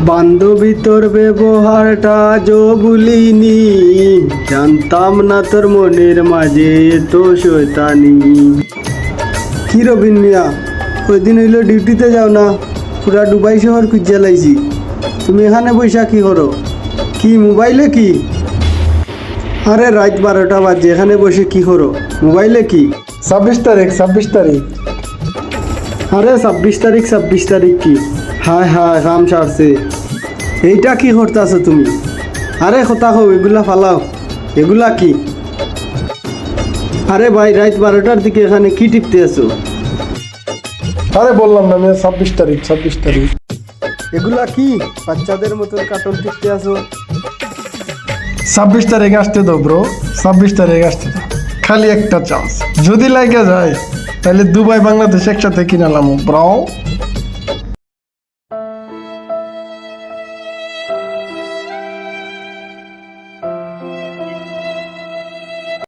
বান্ধবী তোর ব্যবহারটা আজও ভুলিনি। জানতাম না তোর মনের মাঝে তো শয়তানি। কি রবিন মিয়া ওই দিন হইল ডিউটিতে যাও না, পুরা ডুবাই শহর খুঁজে লাইছি। তুমি এখানে বৈশা কি করো? কি, মোবাইলে কি? আরে রাত বারোটা বাজে, এখানে বসে কি করো? মোবাইলে কি? ছাব্বিশ তারিখ ছাব্বিশ তারিখ। আরে ছাব্বিশ তারিখ ছাব্বিশ তারিখ কি? হায় হায় কাম সারছে। এইটা কি করতেছো তুমি? আরে কথা হো এগুলা ফালাও। এগুলা কি? আরে ভাই রাত বারোটার দিকে এখানে কি টিপতে আছো? আরে বললাম না মেয়ে ছাব্বিশ তারিখ ছাব্বিশ তারিখ। এগুলা কি? বাচ্চাদের মতন কার্টুন টিপতে আছো? ছাব্বিশ তারিখ আসতে দাও ব্রো ছাব্বিশ তারিখ আসতে দাও। খালি একটা চান্স যদি লাগে যায় তাহলে দুবাই বাংলাদেশ একসাথে কিনালাম ব্রাও